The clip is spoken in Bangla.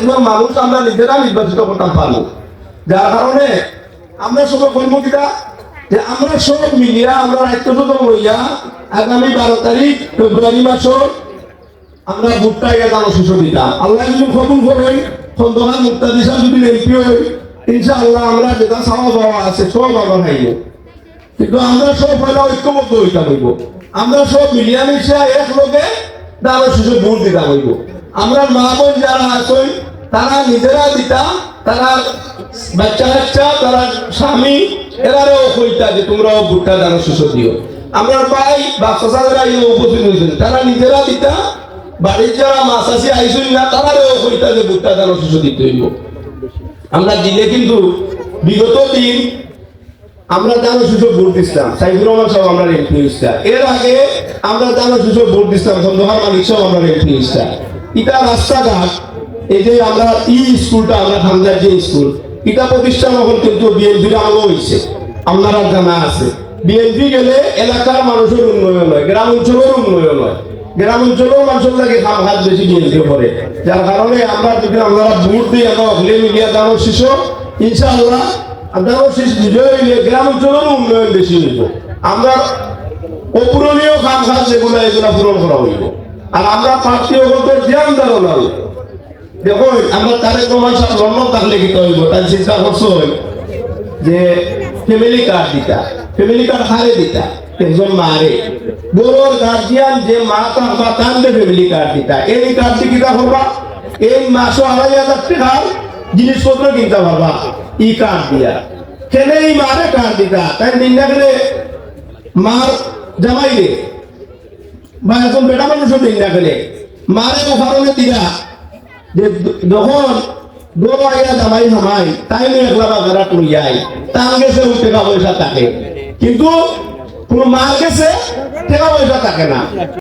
এগুলো মানুষ আমরা নিজেরা নির্বাচিত করতাম পারব। যার কারণে আমরা সবাই বলব কিনা যে আমরা সব মিলিয়া আমরা রাজ্যসভা হইয়া আগামী বারো তারিখ, ফেব্রুয়ারি মাসের আমরা ভোটটা দানো শিশু দিতাম। আল্লাহ যদি কবুল করেন, খন্দকার মুক্তাদি সাহেব যদি এমপি হই ইনশাআল্লাহ আমরা যেটা চাওয়া পাওয়া আছে, সব আমরা খাইব কিন্তু আমরা সব হইলে ঐক্যবদ্ধ হইতাম হইব। আমরা সব মিলিয়ামিশা এক লোকে দানো শিশু ভোট দিতাম হইব। আমরা মা বোন যারা আছেন তারা নিজেরা দিতা, তারা বাচ্চা বাচ্চা, তারা স্বামী এরাও কইতা যে তোমরাও ভোটটা দানো শিশু দিও। আমরা ভাই বা চাচারা এই উপস্থিত হয়েছেন তারা নিজেরা দিতা, বাড়ির যারা মাছ আসি আইসুন না তারাও কইতা যে ভোটটা দানো শিশু দিতে হইব। আমরা দিলে কিন্তু বিগত দিন আমরা দানো শিশু ভোট দিচ্ছিলাম সাইফুর রহমান সাহেব আমরা এমপি হইছিলাম এর আগে আমরা দানো শিশু ভোট দিচ্ছিলাম সন্দোহার মালিক সাহেব আমরা এমপি হইছিলাম ইটা রাস্তাঘাট এই যে আমরা ই স্কুলটা, আমরা যে স্কুল ইটা প্রতিষ্ঠান এখন কিন্তু বিএনপির হয়েছে। আপনারা জানা আছে। বিএনপি গেলে এলাকার মানুষের উন্নয়ন হয় গ্রাম অঞ্চলের উন্নয়ন হয়। গ্রাম অঞ্চলেও মানুষের লাগে হাত বেশি বিএনপি যার কারণে আমরা যদি আমরা ভোট দিই আমরা দানো শিশু ইনশাআল্লাহ বিজয় হইলে গ্রাম অঞ্চলেরও উন্নয়ন বেশি হইব। আমরা অপূরণীয় কাজ যেগুলো, এগুলো পূরণ করা হইব। আর আমরা প্রার্থী হতে ধ্যান না দেখো আমরা তারেক রহমান সাহেব লন্ডন থাকলে কি হইব, তার চিন্তা করছ যে ফ্যামিলি কার্ড দিতা ফ্যামিলি কার্ড হারে দিতা, একজন মারে। বড়োর গার্জিয়ান যে মা তার কান্দে ফ্যামিলি কার্ড দিতা। এই কার্ড দিয়ে কিতা করবা? এই মাসও আড়াই হাজার টাকার জিনিসপত্র কিনতে পারবা, ই কার্ড দিয়া। কেন এই মারে কার্ড দিতা? তাই নিন্দা গেলে মার জামাইলে বা এখন বেটা মানুষও নিন্দা গেলে মারে অফারণে দিলা। যে যখন দোয়া দামাই জামাই তাই নিয়ে একলা বাজারা করিয়াই তার গেছে টাকা পয়সা থাকে। কিন্তু কোনো মাল গেছে, টাকা পয়সা থাকে না।